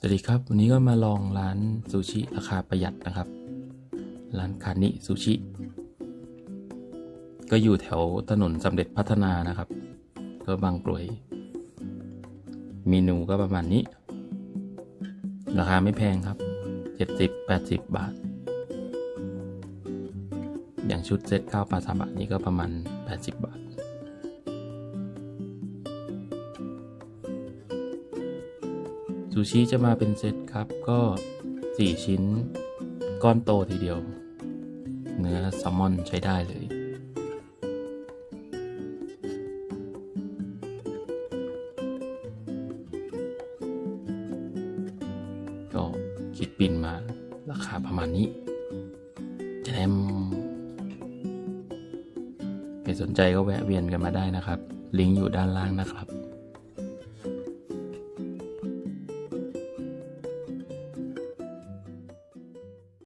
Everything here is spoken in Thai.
สวัสดีครับ วันนี้ก็มาลองร้านซูชิราคาประหยัดนะครับ ร้านคานิซูชิ ก็อยู่แถวถนนสำเร็จพัฒนานะครับ ก็บางกรวย เมนูก็ประมาณนี้ ราคาไม่แพงครับ 70 80 บาท อย่างชุดเซตข้าวปลาซามบะนี่ก็ประมาณ 80 บาท ซูชิจะมาเป็นเซตครับ ก็ 4 ชิ้น ก้อนโตทีเดียว เนื้อแซลมอนใช้ได้เลย ก็คิดบินมาราคาประมาณนี้แจมใครสนใจก็แวะเวียนกันมาได้นะครับ ลิงก์อยู่ด้านล่างนะครับ